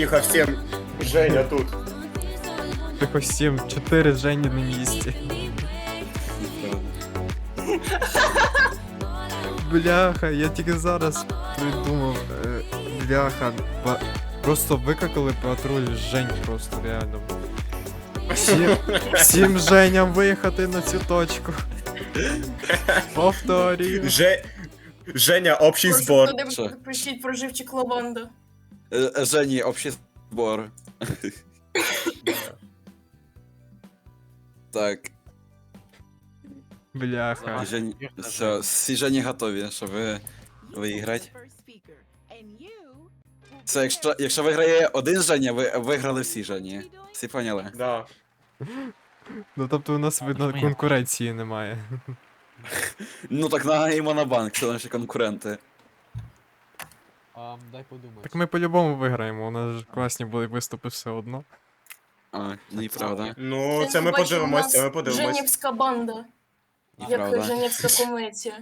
Тихо, всем. Женя тут. Тихо сім, чотири Жені на місці. Бляха, я тільки зараз придумав. е, Бляха, ба- просто викликали патруль Жень просто реально. Всім, всім Женям виїхати на цю точку. Повторюю. Же... Женя, общий сбор. пишіть про живчик лаванда. Е, Жені, общий збор. Так, Бляха. Жені, все, всі Жені готові, щоб ви виграти. Все, якщо, якщо виграє один Женя, ви виграли всі Жені. Всі поняли? Да. Ну тобто у нас видно конкуренції немає. Ну так на банк, це наші конкуренти. А, дай подумати. Так ми по-любому виграємо, у нас ж класні були виступи все одно. А, ну і правда. Ну, Я це ми подивимось, це ми подивимось. Женівська банда. І Як правда. Женівська комедія.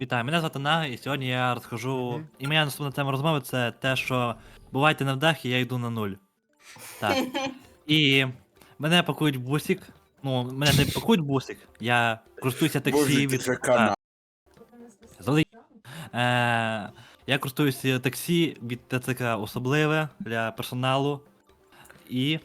Вітаю, мене звати Нага, і сьогодні я розкажу. І моя наступна тема розмови це те, що бувайте невдахи, я йду на нуль. Так. І мене пакують в бусик. Ну, мене не пакують в бусик. Я користуюся таксі від. А, Завжди. Е, я користуюся таксі від ТЦК особливе для персоналу. І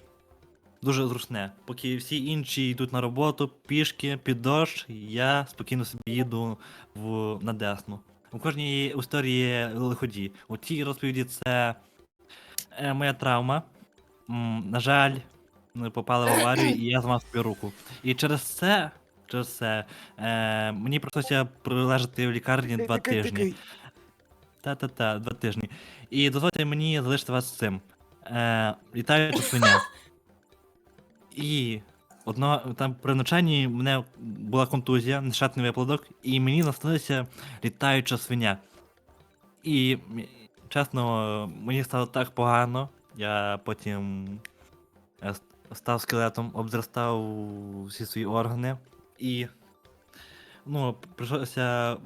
дуже зручне. Поки всі інші йдуть на роботу пішки, під дощ, я спокійно собі їду в, на Десну. У кожній історії лиході. У цій розповіді це е, моя травма. На жаль, попали в аварію, і я зламав собі руку. І через це, через це е, мені прийшлося прилежати в лікарні два тижні. Та-та-та, два тижні. І дозвольте мені залишити вас з цим. Е, літаюча свиня. І одного там при навчанні мене була контузія, нещасний випадок, і мені наснилася літаюча свиня. І чесно, мені стало так погано. Я потім е, став скелетом, обзростав всі свої органи. І ну, прийшлося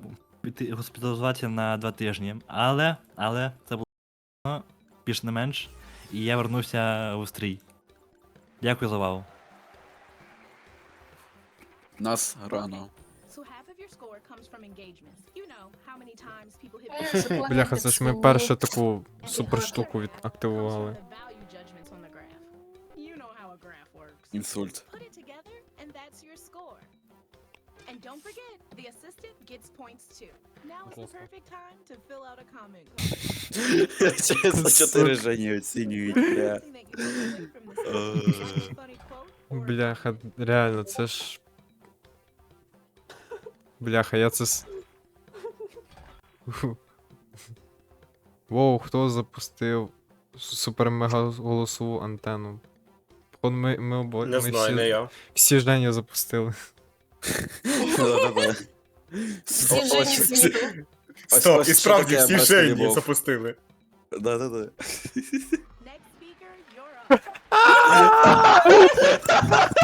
піти госпіталізуватися на два тижні. Але, але це було більш не менш, і я вернувся в стрій. Дякую за увагу. Нас рано. Е, Бляха, це ж ми першу таку And the супер штуку від half comes активували. from the value judgments on the graph. You know how a graph works. Інсульт. And don't forget, the assistant gets points too. Now is the perfect time to fill out a comment card. Чесно, чотири Жені оцінюють. бля. Бляха, реально, це ж. Бляха, я це. с-. Воу, хто запустив супер мега голосову антенну? Походу, ми, ми, обо... Не ми знаю, всі, не я. всі Женя запустили. Да-да-да. Всі О, Жені ось- світу. ось- Стоп, ось і що справді таке всі братська Жені любов. запустили. Да-да-да. Next speaker, you're up.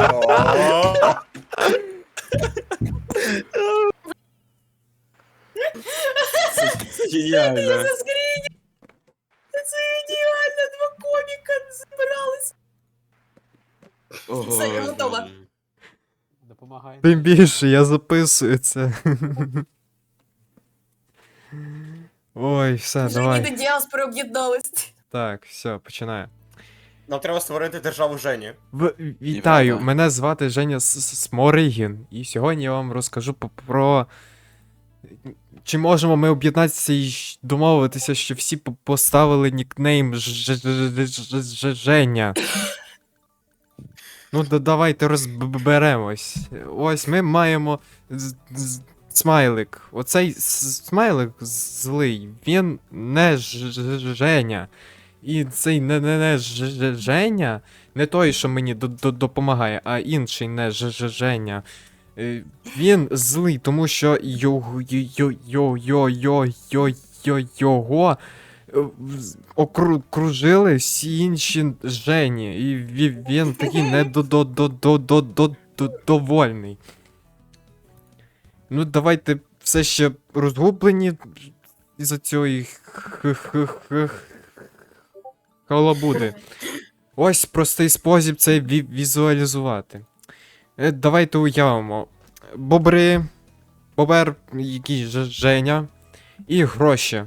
О, Це геніально. Заскрінь! Це ідеально, два коміка зібрались. Ого, Все, я готова. Допомагай. Тим більше, я записую це. Ой, все, Жені давай. до діаспори об'єднались. Так, все, починаю. Нам треба створити державу Жені. В... Вітаю, мене звати Женя Сморигін, і сьогодні я вам розкажу про. Чи можемо ми об'єднатися і домовитися, що всі поставили нікнейм Ж- Ж- Ж- Ж- Женя. Ну, да, давайте розберемось. Ось ми маємо смайлик. Оцей смайлик злий, він не Ж- Женя. І цей не, не, не Женя, не той, що мені до, до, допомагає, а інший не Женя. Е, Він злий, тому що його йо, йо, йо, йо, йо, йо, його окружили всі інші Жені. І він такий не до, до, до, до, до, до, до, довольний. Ну, давайте все ще розгублені із-за цієї халабуди. Ось простий спосіб це ві- візуалізувати. Давайте уявимо. Бобри, бобер, який же Женя, і гроші.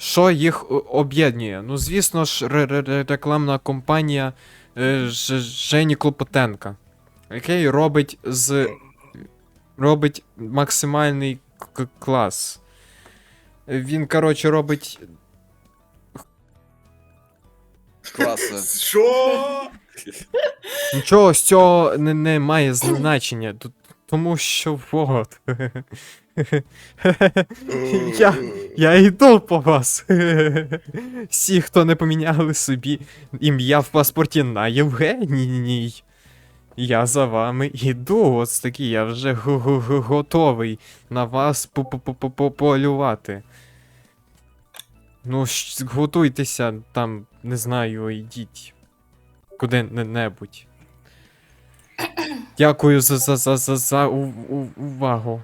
Що їх об'єднує? Ну, звісно ж, ре- ре- ре- рекламна компанія е, Ж- Жені Клопотенка, який робить з. робить максимальний к- клас. Він, коротше, робить. Класно. Що? Нічого з цього не, не має значення. Тому що вот. Я, я йду по вас. Всі, хто не поміняли собі ім'я в паспорті на Євгеній. Я за вами іду, ось такий, я вже готовий на вас по- по- по- по- по- полювати. Ну, готуйтеся там, не знаю, йдіть куди-небудь. Дякую за, за, за, за, за увагу.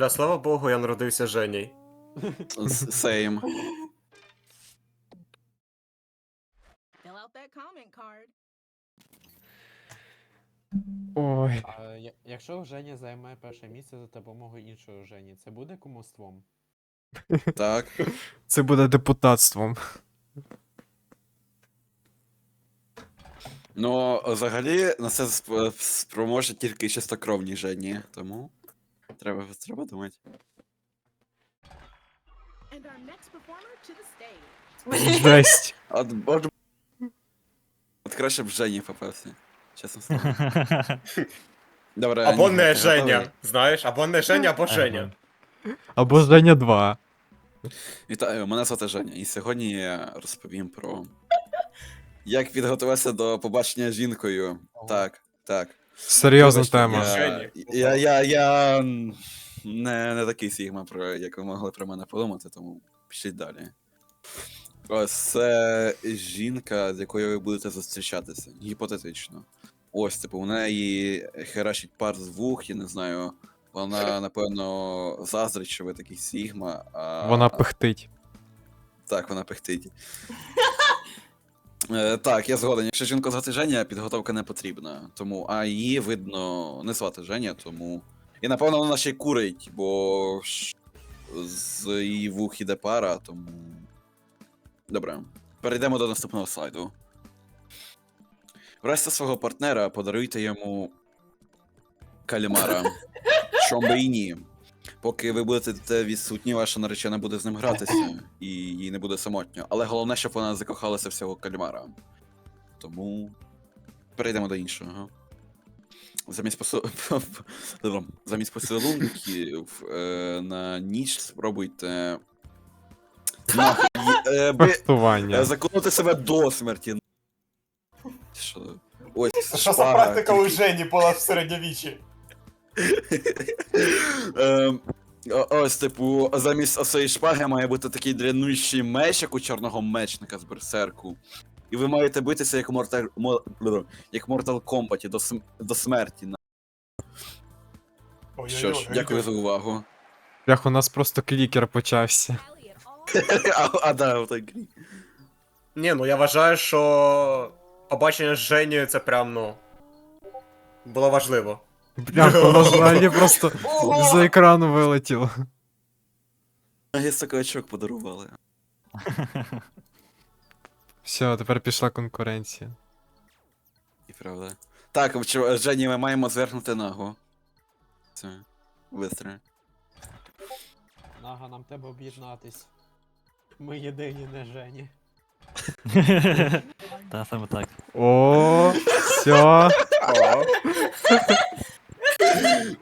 Бля, слава Богу, я народився Женій. Сейм. Fill out that comment card. Ой. А, я- якщо Женя займе перше місце за допомогою іншого Жені, це буде кумовством? Так. Це буде депутатством. Ну, взагалі, на це сп- спроможуть тільки чистокровні Жені, тому. Треба, треба думати. And our next performer to the stage. Жесть. От, от, от краще б Жені попався. Чесно слово. Добре. Або Ніна, не Женя. Знаєш, або не Женя, або Женя. Або Женя 2. Вітаю, мене звати Женя, і сьогодні я розповім про. Як підготуватися до побачення з жінкою. Так, так. Серйозна Вибачте, тема. Я, я, я, я не, не такий Сігма, про як ви могли про мене подумати, тому пішліть далі. Ось це жінка, з якою ви будете зустрічатися. Гіпотетично. Ось, типу, у неї херачить пар з вух, я не знаю. Вона, напевно, заздрить, що ви такий Сігма, а. Вона пихтить. Так, вона пихтить. Е, так, я згоден. Якщо жінку звати Женя, підготовка не потрібна. Тому, а її видно не звати Женя, тому. І напевно вона ще й курить, бо ж з її вух іде пара, тому. Добре. Перейдемо до наступного слайду. Врешті свого партнера подаруйте йому кальмара. Чом би і ні. Поки ви будете відсутні, ваша наречена буде з ним гратися, і їй не буде самотньо. Але головне, щоб вона закохалася в цього кальмара. Тому перейдемо до іншого. Замість посу... Замість поцілунків е, на ніч спробуйте. Нахуй, е, би- е, Пихтування. заколоти себе до смерті. Що? Ось, Що за шпага, практика у Жені була в середньовіччі? Ем, о- Ось, типу, замість осої шпаги має бути такий дрянущий меч, як у чорного мечника з берсерку. І ви маєте битися як Mortal, як Mortal Kombat до, см- до смерті. на- Що ж, дякую за увагу. Бляха, у нас просто клікер почався. А, а да, грі. Ні, ну я вважаю, що побачення з Женєю це прям, ну. Було важливо. Бляха, воно взагалі просто Ого! з екрану вилетіло. Гістокачок подарували. Все, тепер пішла конкуренція. І правда. Так, вчо- Жені, ми маємо звернути ногу. Все. Быстро. Нага, нам треба об'єднатись. Ми єдині, не Жені. Та саме так. О, все.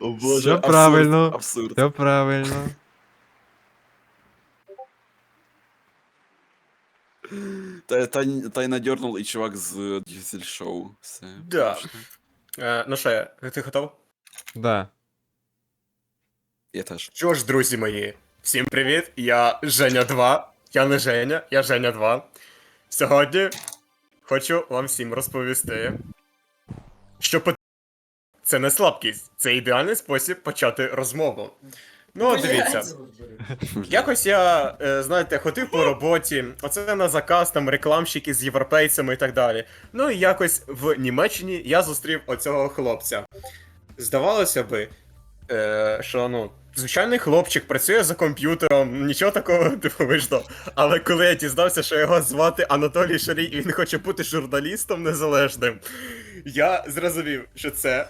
О Все правильно. Абсурд. Все правильно. Та, та, та й надернув і чувак з Дізель Шоу. Все. Да. Е, ну що, я- ти готов? Да. Я теж. Що ж, друзі мої, всім привіт, я Женя 2. Я не Женя, я Женя 2. Сьогодні хочу вам всім розповісти, що це не слабкість, це ідеальний спосіб почати розмову. Ну, от дивіться. Якось я, е, знаєте, ходив по роботі, оце на заказ, там рекламщики з європейцями і так далі. Ну і якось в Німеччині я зустрів оцього хлопця. Здавалося би, е, що ну, звичайний хлопчик працює за комп'ютером, нічого такого дивовижного. Але коли я дізнався, що його звати Анатолій Шарій, і він хоче бути журналістом незалежним, я зрозумів, що це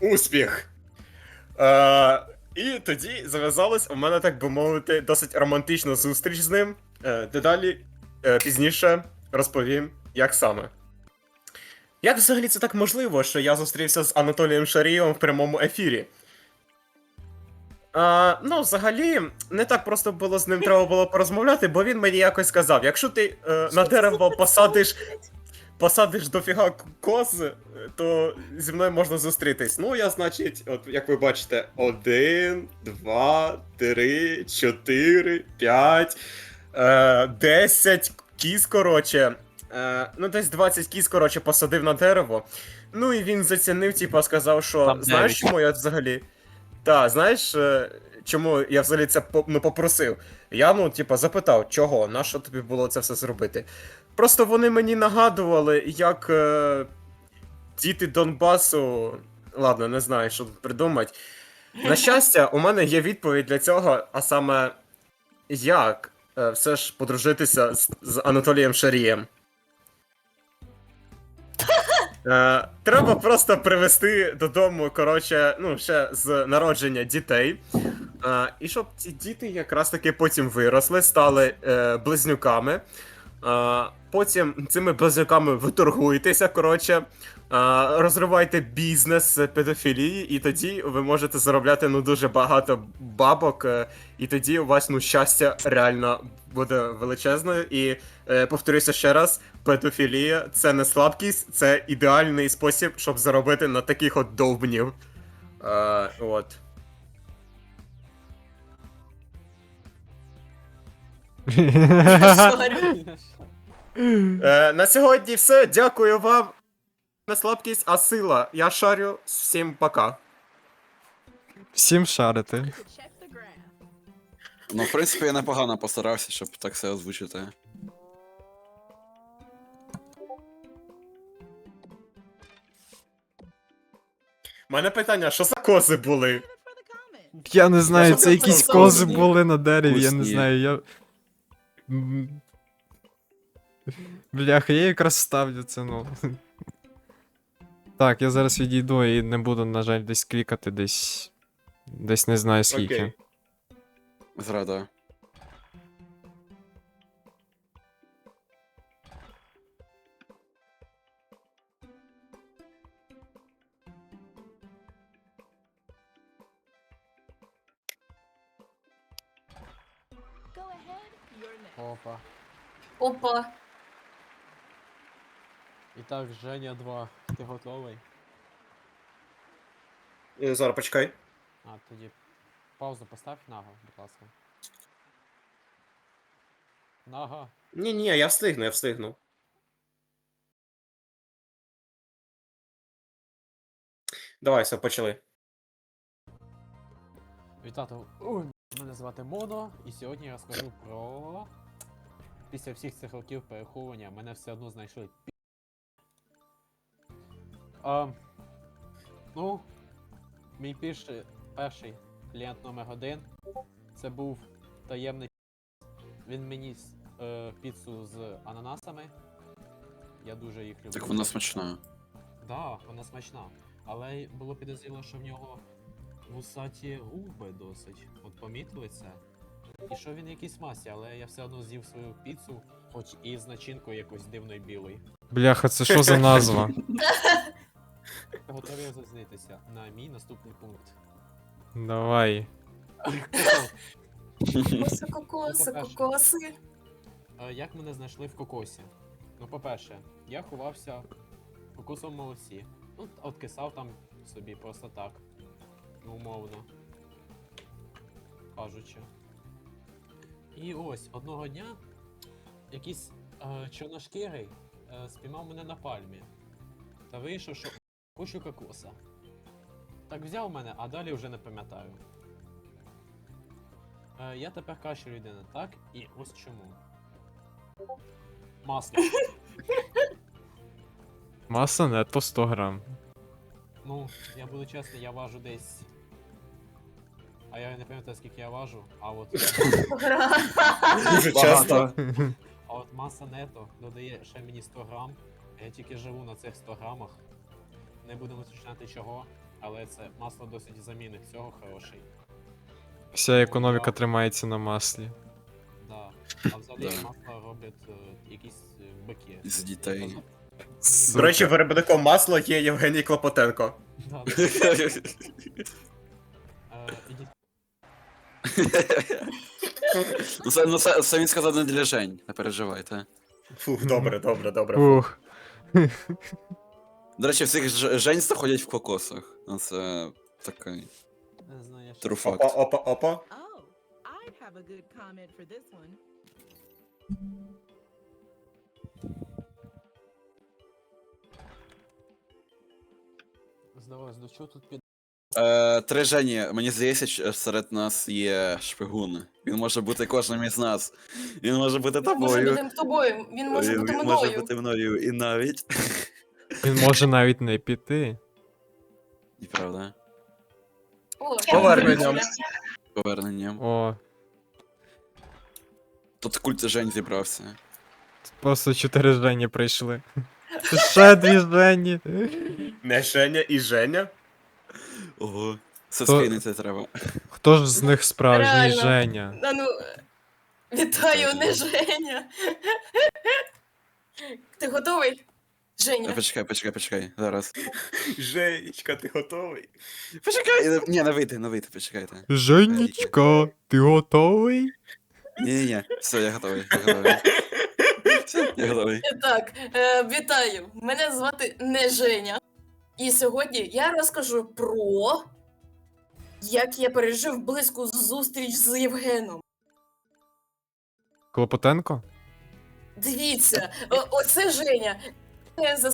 успіх. Е, і тоді зав'язалась у мене, так би мовити, досить романтична зустріч з ним. Е, дедалі е, пізніше розповім, як саме. Як взагалі це так можливо, що я зустрівся з Анатолієм Шарієм в прямому ефірі? А, ну, взагалі, не так просто було з ним треба було порозмовляти, бо він мені якось сказав: якщо ти е, на дерево посадиш посадиш дофіга коз, е, то зі мною можна зустрітись. Ну, я, значить, от як ви бачите, один, два, три, чотири, п'ять, е, десять кіз, коротше. Е, ну, десь 20 кіз, коротше, посадив на дерево. Ну і він зацінив, типа, сказав, що Там знаєш, чому я взагалі. Так, знаєш, е, чому я взагалі це по- ну, попросив? Я, ну, типа, запитав, чого, на що тобі було це все зробити? Просто вони мені нагадували, як е, діти Донбасу. Ладно, не знаю, що тут придумати. На щастя, у мене є відповідь для цього, а саме як е, все ж подружитися з, з Анатолієм Шарієм. Е, треба просто привезти додому, коротше, ну, ще з народження дітей. Е, і щоб ці діти якраз таки потім виросли, стали е, близнюками. Потім цими близнюками ви торгуєтеся, коротше, розривайте бізнес з педофілії, і тоді ви можете заробляти ну дуже багато бабок, е, і тоді у вас ну щастя реально буде величезною. І е, повторюся ще раз: педофілія це не слабкість, це ідеальний спосіб, щоб заробити на таких от довбнів. Е, от. Сорі. Е, на сьогодні все. Дякую вам. Не слабкість, а сила. Я шарю. Всім пока. Всім шарити. Ну, в принципі, я непогано постарався, щоб так все озвучити. У мене питання, що за кози були? Я не знаю, це це якісь кози були на дереві, я не знаю, я. Бляха, я якраз ставлю це, ну. Так, я зараз відійду і не буду, на жаль, десь клікати десь. Десь не знаю скільки. Окей. Зрада. Опа. Опа. І так, Женя 2. Ти готовий? Е, Зараз почекай. А, тоді паузу постав наго, будь ласка. Нага. Ні, ні, я встигну, я встигну. Давай, все, почали. Вітати. Мене звати Моно, і сьогодні я розкажу про. Після всіх цих років переховування мене все одно знайшли. А, ну, мій перший, перший клієнт номер один. Це був таємний. Він мені е, піцу з ананасами. Я дуже їх люблю. Так вона смачна. Да, вона смачна. Але було підозріло, що в нього вусаті губи досить. От помітили це? І що він якийсь масі, але я все одно з'їв свою піцу, хоч і з начинкою якось дивною білою. Бляха, це що за назва? Готові розізнитися на мій наступний пункт. Давай. Кокоси, кокоси, Ну, кокоси. Е, Як мене знайшли в кокосі? Ну, по-перше, я ховався в кокосовому молоці. Ну, от кисав там собі просто так. Ну, умовно. Кажучи. І ось одного дня якийсь е, чорношкірий е, спіймав мене на пальмі. Та вийшов, що кучу кокоса. так взяв мене, а далі вже не пам'ятаю. Е, я тепер краща людина, так? І ось чому. Масло. Маса нетто 100 грам. Ну, я буду чесний, я важу десь. А я не пам'ятаю, скільки я важу, а от. Дуже часто. А от маса нето додає ще мені 100 грам. Я тільки живу на цих 100 грамах. Не будемо уточняти чого, але це масло досить замінник цього хороший. Вся економіка тримається на маслі. Да. А взагалі Да. масло роблять е, якісь е, бики. З дітей. До речі, виробником масла є Євгеній Клопотенко. Да, да. Е, ідіть. Ну це, ну, це, це він сказав не для Жень, не переживайте. Фух, добре, добре, добре. Ух. До речі, всіх Ж- Жень знаходять в кокосах. Ну це такий Не знаю, що. тру Опа, факт. опа, опа. Oh, I'd have a good comment for this one. Здавалось, до чого тут під. Е, три Жені, мені здається, що серед нас є шпигун. Він може бути кожним із нас. Він може бути Може тобою. бути тобою, він може Він- бути він може мною. бути мною і навіть. Він може навіть не піти. І правда. О, Поверненням. Поверненням. О, Тут культ Жень зібрався. просто чотири Жені прийшли. Ще дві Жені. Не Женя і Женя. Ого. Це треба. Хто ж з них справжній Реально. Женя? А ну, вітаю, не Женя. Ти готовий? Е, Женя. Почекай, почекай, почекай. Зараз. Женечка, ти готовий? Почекай! е, Ні, не вийти, не вийти, почекайте. Женечка, ти готовий? Ні-ні-ні, все, я готовий. Я готовий. Все, я готовий. Так, е, вітаю. Мене звати не Женя. І сьогодні я розкажу про як я пережив близьку зустріч з Євгеном. Клопотенко? Дивіться, о- оце Женя. Е, за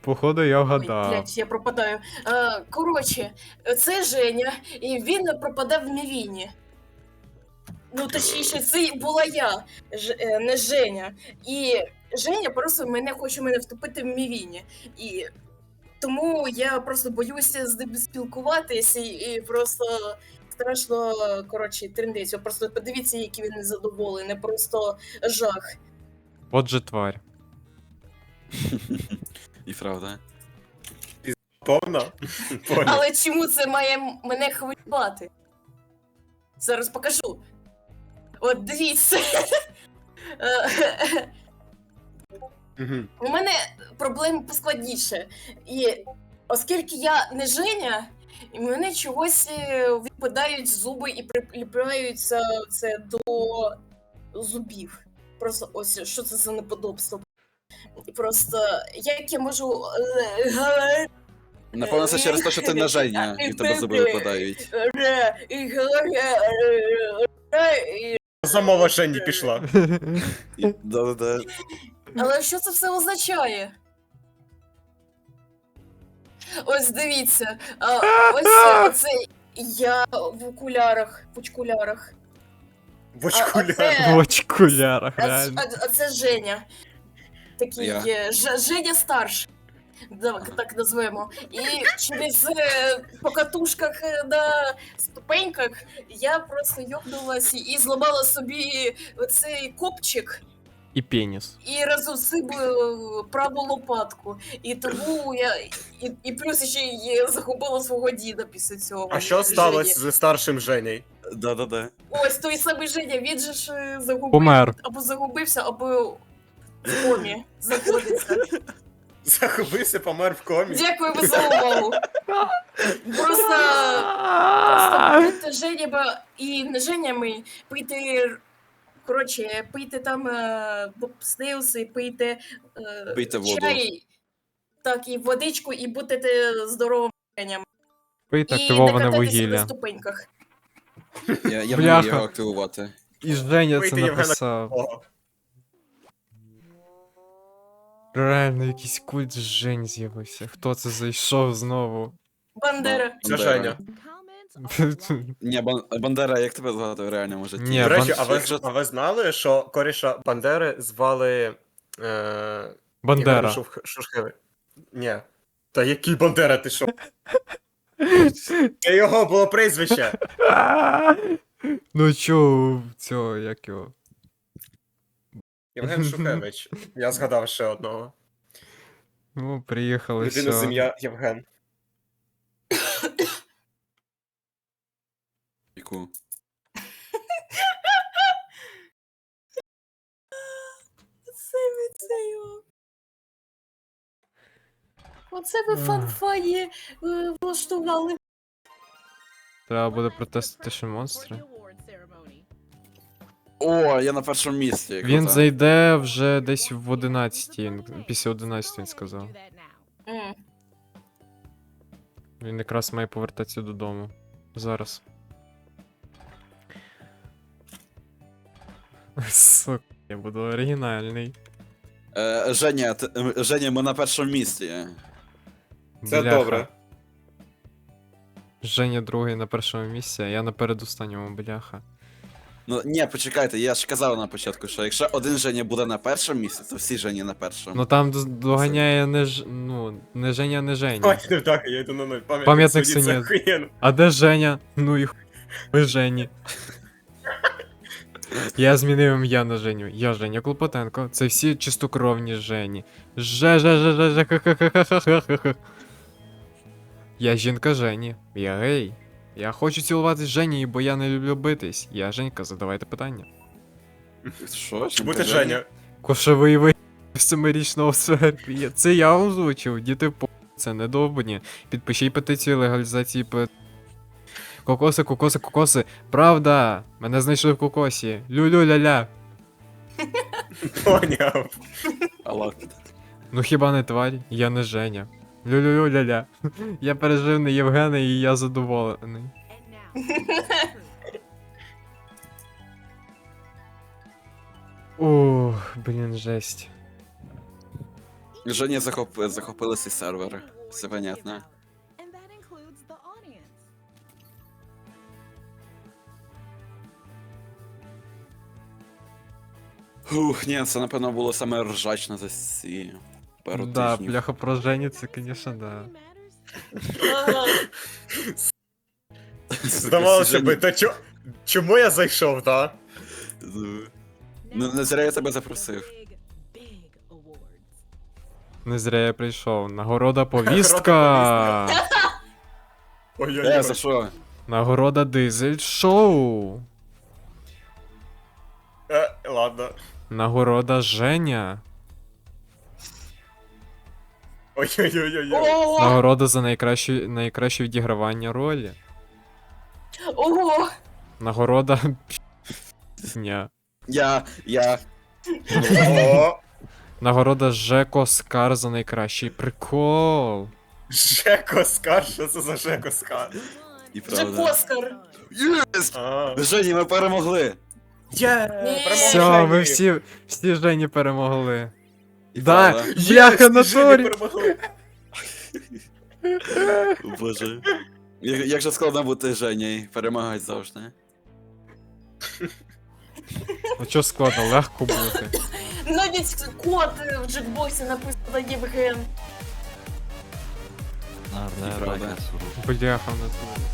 Походу, я Ой, вгадав. блядь, я пропадаю. Е, коротше, це Женя, і він пропадав в Мівіні. Ну, точніше, це була я, Ж, е, не Женя. І Женя просто мене хоче мене втопити в Мівіні. І тому я просто боюся з ним спілкуватися і, просто страшно, коротше, трендець. Просто подивіться, який він незадоволений, просто жах. Отже, тварь. І правда. Повно? Понял. Але чому це має мене хвилювати? Зараз покажу. От дивіться. Е, Мгм. У мене проблеми поскладніше. І оскільки я не Женя, і мене чогось е, відпадають зуби і приліпляються це до зубів. Просто ось що це за неподобство. Просто як я можу е, Напевно, це через те, що ти на Женя, і в тебе зуби випадають. Е, е, Замова Жені пішла. Да-да-да. Але що це все означає? Ось дивіться. А, ось це я в окулярах, в очкулярах. В А, очкулярах. оце- В очкулярах, а, реально. а, а це Женя. Такий Я. є. Ж- Женя старший. Давай так назвемо. І через е, по катушках е, на ступеньках я просто йобнулась і зламала собі оцей копчик. І пеніс. і розосиб праву лопатку. І тому я. І, і плюс ще й загубила свого діда після цього. А що сталося Жені. з старшим Женей? Да-да-да. Ось той самий Женя, він же ж е, загубив. Помер. Або загубився, або в комі знаходиться. Загубився, помер в комі. Дякую за увагу. Просто. Просто будьте Женями і не Женями, пийте. Коротше, пийте там е, бобстеуси, пийте, е, Пийте воду. чай, так, і водичку, і будете здоровими Женями. Пийте активоване не катайтеся на ступеньках. Я, я Бляха. можу його активувати. І Женя це написав. Реально, якийсь культ Жень з'явився. Хто це зайшов знову? Бандера. Це Женя. Ні, Бан- Бандера, як тебе звати в реальному житті? Ні, До речі, Бан- а ви, Якщо- а ви знали, що коріша Бандери звали. Е... Бандера. Шух- Шушкевич? Ні. Та який Бандера, ти що? Це його було прізвище. Ну чо, цього, як його? Євген Шухевич. Я згадав ще одного. Ну, приїхали, Людина з все. ім'я Євген. Яку? Це його. Оце ви Ах. фанфані е, влаштували. Треба буде протестити ще монстри. О, я на першому місці. Він круто. зайде вже десь в 11, він- після 11 він сказав. М. Він якраз має повертатися додому. Зараз. Сука, я буду оригінальний. Е, Женя, ти- е, Женя, ми на першому місці. Це Бляха. добре. Женя другий на першому місці, а я на передостанньому, бляха. Ну ні, почекайте, я ж казав на початку, що якщо один Женя буде на першому місці, то всі Жені на першому. Ну там до- доганяє не ж. ну, не Женя, не Женя. Давайте не так, я йду на нуль. Пам'ятник, Пам'ятник це А де Женя? Ну і хуй Жені. Я змінив ім'я на Женю. Я Женя Клопотенко. Це всі чистокровні Жені. же же же же Я жінка Жені. Я гей. Я хочу цілуватись з Женією, бо я не люблю битись. Я Женька, задавайте питання. Що? Бути Женя? Кошовий ви семирічного Сербія. Це я озвучив, діти по це не довбані. Підпишіть петицію легалізації пе. Кокоси, кокоси, кокоси. Правда! Мене знайшли в кокосі. Лю-лю-ля-ля. Поняв. Ну хіба не тварь? Я не Женя. Лю-лю-лю-ля-ля. Я пережив не Євгена і я задоволений. Ух, блін, жесть. Жені захоп... захопили цей сервер. Все понятно. Ух, ні, це напевно було саме ржачно за ці пару Да, тижнів. бляха про Женю, це, звісно, да. Здавалося би, та чо... чому я зайшов, так? Ну, не зря я тебе запросив. Не зря я прийшов. Нагорода повістка. Е, за Ой-ой-ой. що? Нагорода дизель шоу. Е, Ладно. Нагорода Женя. Ой-ой-ой-ой. Нагорода за найкраще, найкраще відігравання ролі. Ого! Нагорода. Я, я. О, Нагорода Жеко Скар за найкращий прикол. Жеко Скар, що це за Жеко Скар? І правда. Оскар! Єс! А. Жені, ми перемогли! Є! Ні. Все, ви всі, всі Жені перемогли. Да, правда. бляха на торі. перемогли. Боже. Як, як же складно бути Женєю, перемагати завжди. Ну що складно, легко бути. Навіть код в джекбоксі написано Євген. А, правда. да, Бляха на торі.